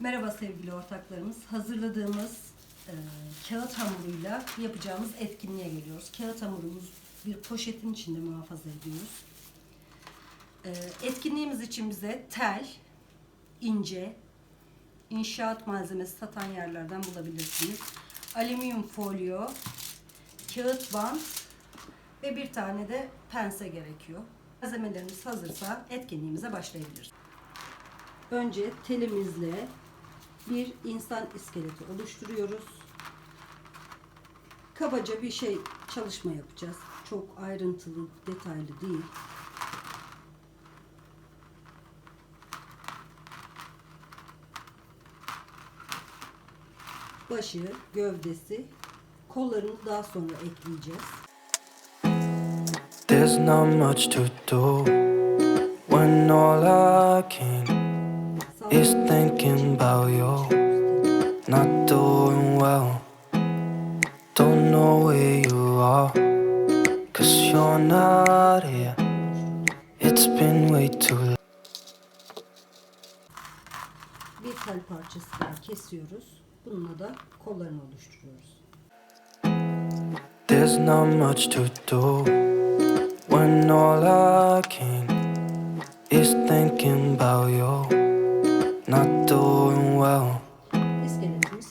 Merhaba sevgili ortaklarımız. Hazırladığımız e, kağıt hamuruyla yapacağımız etkinliğe geliyoruz. Kağıt hamurumuz bir poşetin içinde muhafaza ediyoruz. E, etkinliğimiz için bize tel, ince, inşaat malzemesi satan yerlerden bulabilirsiniz. Alüminyum folyo, kağıt bant ve bir tane de pense gerekiyor. Malzemelerimiz hazırsa etkinliğimize başlayabiliriz. Önce telimizle bir insan iskeleti oluşturuyoruz. Kabaca bir şey çalışma yapacağız. Çok ayrıntılı, detaylı değil. Başı, gövdesi, kollarını daha sonra ekleyeceğiz. There's not much to do when all I can is thinking about you. Not doing well, don't know where you are, cause you're not here. It's been way too long. Bir tel parçası daha kesiyoruz. Bununla da kollarını oluşturuyoruz. There's not much to do when all I can is thinking about you.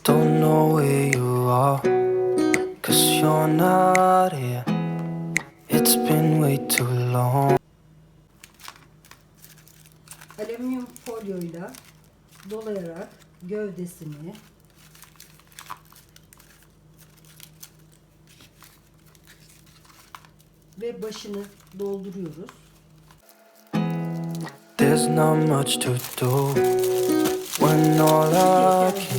Don't know where you are, cause you're not here. It's been way too long. alüminyum folyoyla dolayarak gövdesini ve başını dolduruyoruz. There's not much to do when all I can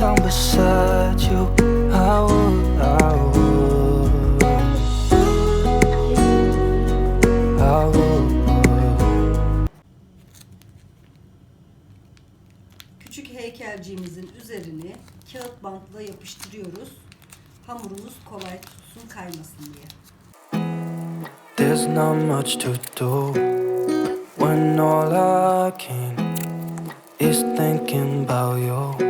down beside you, I would, I would. I would. Küçük heykelciğimizin üzerini kağıt bantla yapıştırıyoruz. Hamurumuz kolay tutsun kaymasın diye. There's not much to do when all I can is thinking about you.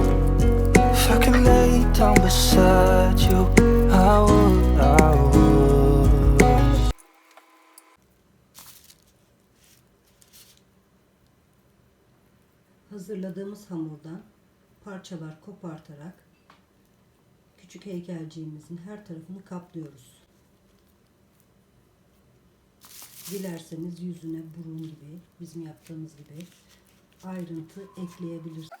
Hazırladığımız hamurdan parçalar kopartarak küçük heykelciğimizin her tarafını kaplıyoruz. Dilerseniz yüzüne burun gibi bizim yaptığımız gibi ayrıntı ekleyebilirsiniz.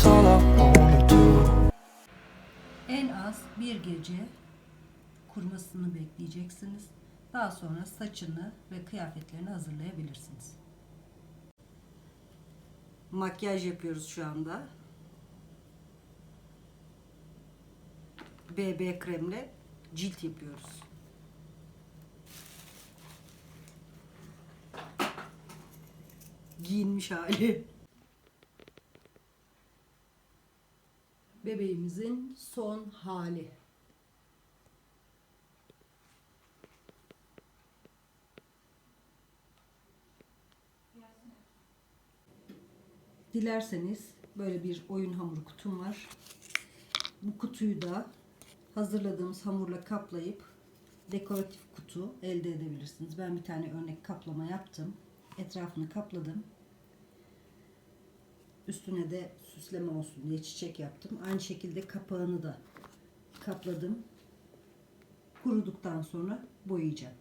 That's all I wanna do. En az bir gece kurumasını bekleyeceksiniz. Daha sonra saçını ve kıyafetlerini hazırlayabilirsiniz. Makyaj yapıyoruz şu anda. BB kremle cilt yapıyoruz. giyinmiş hali. Bebeğimizin son hali. Dilerseniz böyle bir oyun hamuru kutum var. Bu kutuyu da hazırladığımız hamurla kaplayıp dekoratif kutu elde edebilirsiniz. Ben bir tane örnek kaplama yaptım. Etrafını kapladım. Üstüne de süsleme olsun diye çiçek yaptım. Aynı şekilde kapağını da kapladım. Kuruduktan sonra boyayacağım.